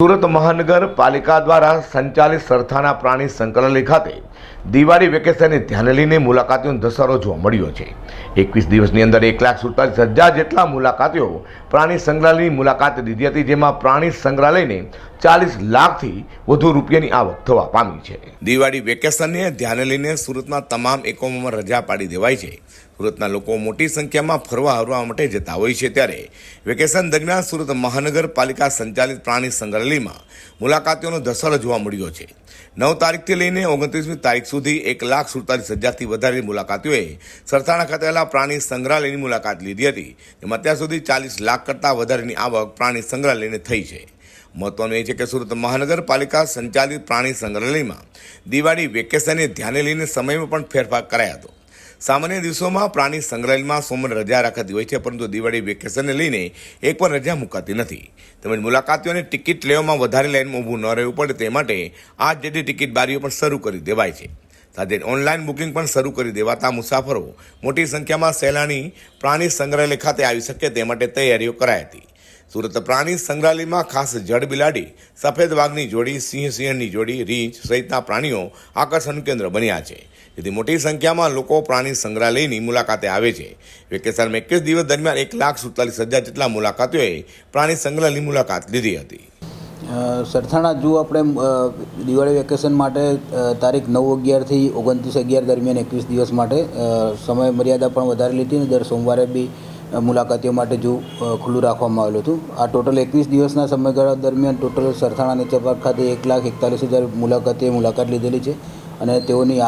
સુરત મહાનગરપાલિકા દ્વારા સંચાલિત સરથાના પ્રાણી સંગ્રહાલય ખાતે દિવાળી વેકેશનને ધ્યાને લઈને મુલાકાતીઓનો ધસારો જોવા મળ્યો છે. એકવીસ દિવસની અંદર એક લાખ સુડતાલીસ હજાર જેટલા મુલાકાતીઓ પ્રાણી સંગ્રહાલયની મુલાકાત લીધી હતી, જેમાં પ્રાણી સંગ્રહાલયને ચાલીસ લાખથી વધુ રૂપિયાની આવક થવા પામી છે. દિવાળી વેકેશનને ધ્યાને લઈને સુરતના તમામ એકમોમાં રજા પાડી દેવાય છે. સુરતના લોકો મોટી સંખ્યામાં ફરવા હરવા માટે જતા હોય છે ત્યારે વેકેશન દરમિયાન સુરત મહાનગરપાલિકા સંચાલિત પ્રાણી સંગ્રહાલયમાં મુલાકાતીઓનો ધસારો જોવા મળ્યો છે. નવ તારીખથી લઈને ઓગણત્રીસમી તારીખ સુધી એક લાખ સુડતાલીસ હજારથી વધારે મુલાકાતીઓએ સરથાણા ખાતે આવેલા પ્રાણી સંગ્રહાલયની મુલાકાત લીધી હતી. જેમાં અત્યાર સુધી ચાલીસ લાખ કરતાં વધારેની આવક પ્રાણી સંગ્રહાલયને થઈ છે. મહત્વનું એ છે કે સુરત મહાનગરપાલિકા સંચાલિત પ્રાણી સંગ્રહાલયમાં દિવાળી વેકેશનને ધ્યાને લઈને સમયમાં પણ ફેરફાર કરાયો હતો. સામાન્ય દિવસોમાં પ્રાણી સંગ્રહાલયમાં સોમવાર રજા રાખતી હોય છે, પરંતુ દિવાળી વેકેશનને લઈને એક પણ રજા મુકાતી નથી. તેમજ મુલાકાતીઓને ટિકિટ લેવામાં વધારે લાઇનમાં ઊભું ન રહેવું પડે તે માટે આ જેટલી ટિકિટ બારીઓ પણ શરૂ કરી દેવાય છે. સાથે ઓનલાઈન બુકિંગ પણ શરૂ કરી દેવાતા મુસાફરો મોટી સંખ્યામાં સહેલાણી પ્રાણી સંગ્રહાલય ખાતે આવી શકે તે માટે તૈયારીઓ કરાઈ હતી. સુરત પ્રાણી સંગ્રહાલયમાં ખાસ જળ બિલાડી, સફેદ વાઘની જોડી, સિંહ સિંહણની જોડી, રીંછ સહિતના પ્રાણીઓ આકર્ષણ કેન્દ્ર બન્યા છે. જેથી મોટી સંખ્યામાં લોકો પ્રાણી સંગ્રહાલયની મુલાકાતે આવે છે. વેકેશનમાં એકવીસ દિવસ દરમિયાન એક લાખ સુડતાલીસ હજાર જેટલા મુલાકાતીઓએ પ્રાણી સંગ્રહાલયની મુલાકાત લીધી હતી. સરથાણા જૂ આપણે દિવાળી વેકેશન માટે તારીખ નવ અગિયારથી ઓગણત્રીસ અગિયાર દરમિયાન એકવીસ દિવસ માટે સમય મર્યાદા પણ વધારે લીધી અને દર સોમવારે બી મુલાકાતીઓ માટે જો ખુલ્લું રાખવામાં આવેલું હતું. આ ટોટલ એકવીસ દિવસના સમયગાળા દરમિયાન ટોટલ સરથાણા નેચર પાર્ક ખાતે એક લાખ એકતાલીસ હજાર મુલાકાતીએ મુલાકાત લીધેલી છે અને તેઓની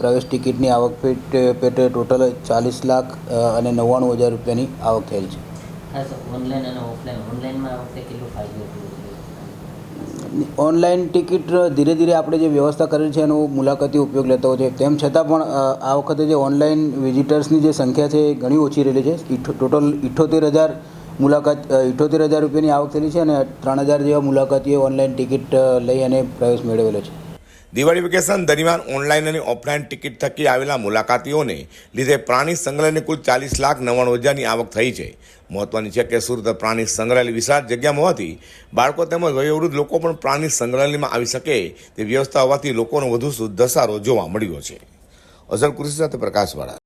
પ્રવેશ ટિકિટની આવક પેટે પેટે ટોટલ ચાલીસ લાખ અને નવ્વાણું હજાર રૂપિયાની આવક થયેલ છે. ઓનલાઈન અને ઓફલાઈન ઓનલાઈનમાં આ વખતે કેટલું ફાયદો ઓનલાઈન ટિકિટ ધીરે ધીરે આપણે જે વ્યવસ્થા કરેલી છે એનો મુલાકાતી ઉપયોગ લેતો હોય છે. તેમ છતાં પણ આ વખતે જે ઓનલાઈન વિઝિટર્સની જે સંખ્યા છે એ ઘણી ઓછી રહેલી છે. ટોટલ ઇઠોતેર હજાર મુલાકાત ઇઠોતેર હજાર રૂપિયાની આવક થયેલી છે અને ત્રણ હજાર જેવા મુલાકાતીઓ ઓનલાઈન ટિકિટ લઈ અને પ્રવેશ મેળવેલો છે. દિવાળી વેકેશન દરમિયાન ઓનલાઈન અને ઓફલાઈન ટિકિટ થકી આવેલા મુલાકાતીઓને લીધે પ્રાણી સંગ્રહાલયની કુલ ચાલીસ લાખ નવ્વાણું હજારની આવક થઈ છે. મહત્વની છે કે સુરત પ્રાણી સંગ્રહાલય વિશાળ જગ્યામાં હોવાથી બાળકો તેમજ વયોવૃદ્ધ લોકો પણ પ્રાણી સંગ્રહાલયમાં આવી શકે તે વ્યવસ્થા હોવાથી લોકોનો વધુ ધસારો જોવા મળ્યો છે. અઝર કુરેશી સાથે પ્રકાશવાળા